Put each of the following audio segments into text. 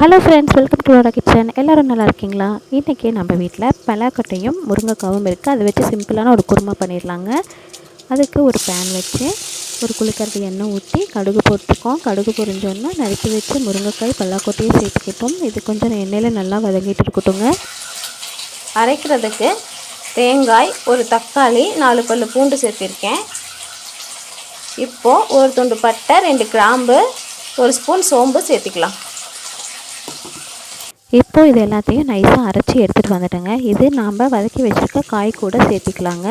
Hello friends welcome to வர kitchen எல்லோரும் நல்லா இருக்கீங்களா? இன்றைக்கி நம்ம வீட்டில் பலாக்கொட்டையும் முருங்கைக்காவும் இருக்குது அதை வச்சு சிம்பிளான ஒரு குருமா பண்ணிடலாங்க. அதுக்கு ஒரு பேன் வச்சு ஒரு குளிக்கிறது எண்ணெய் ஊற்றி கடுகு போட்டுருக்கோம். கடுகு பொரிஞ்சோன்னா நறுக்கி வச்சு முருங்கைக்காய் பல்லாக்கொட்டையும் சேர்த்துக்கிட்டோம் இது கொஞ்சம் எண்ணெயில் நல்லா வதங்கிட்டு இருக்கட்டுங்க அரைக்கிறதுக்கு தேங்காய் ஒரு தக்காளி நாலு பல்லு பூண்டு சேர்த்திருக்கேன். இப்போது ஒரு துண்டு பட்டை ரெண்டு கிராம்பு ஒரு ஸ்பூன் சோம்பு சேர்த்துக்கலாம். இப்போ இது எல்லாத்தையும் நைஸாக அரைச்சி எடுத்துகிட்டு வந்துட்டேங்க. இது நாம் வதக்கி வச்சுருக்க காய் கூட சேர்த்திக்கலாங்க.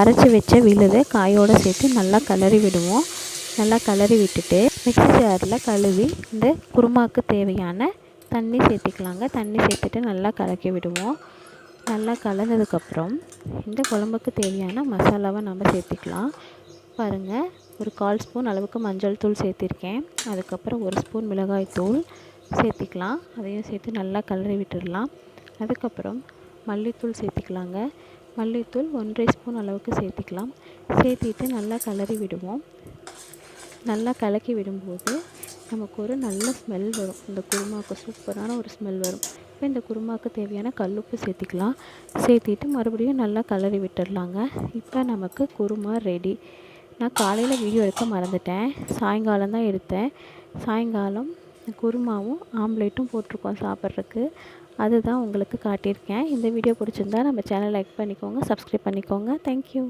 அரைச்சி வச்ச விழுது காயோடு சேர்த்து நல்லா கிளறி விடுவோம். நல்லா கிளறி விட்டுட்டு மிக்ஸி ஜாரில் கழுவி இந்த குருமாவுக்கு தேவையான தண்ணி சேர்த்திக்கலாங்க. தண்ணி சேர்த்துட்டு நல்லா கலக்கி விடுவோம். நல்லா கலந்ததுக்கப்புறம் இந்த குழம்புக்கு தேவையான மசாலாவை நம்ம சேர்த்திக்கலாம். பாருங்கள் ஒரு கால் ஸ்பூன் அளவுக்கு மஞ்சள் தூள் சேர்த்திருக்கேன். அதுக்கப்புறம் ஒரு ஸ்பூன் மிளகாய் தூள். சேர்த்திக்கலாம். அதையும் சேர்த்து நல்லா கலரி விட்டுடலாம். அதுக்கப்புறம் மல்லித்தூள் சேர்த்திக்கலாங்க. மல்லித்தூள் ஒன்றரை ஸ்பூன் அளவுக்கு சேர்த்திக்கலாம். சேர்த்திட்டு நல்லா கலரி விடுவோம். நல்லா கலக்கி விடும்போது நமக்கு ஒரு நல்ல ஸ்மெல் வரும். இந்த குருமாவுக்கு சூப்பரான ஒரு ஸ்மெல் வரும். இப்போ இந்த குருமாவுக்கு தேவையான கல்லுப்பு சேர்த்திக்கலாம். சேர்த்திட்டு மறுபடியும் நல்லா கலரி விட்டுடலாங்க. இப்போ நமக்கு குருமா ரெடி நான் காலையில் வீடியோ எடுக்க மறந்துட்டேன். சாயங்காலம் தான் எடுத்தேன். சாயங்காலம் குருமாவும் ஆம்லேட்டும் போட்டிருக்கோம் சாப்பிட்றதுக்கு. அதுதான் உங்களுக்கு காட்டியிருக்கேன். இந்த வீடியோ பிடிச்சிருந்தா நம்ம சேனல் லைக் பண்ணிக்கோங்க சப்ஸ்கிரைப் பண்ணிக்கோங்க. Thank you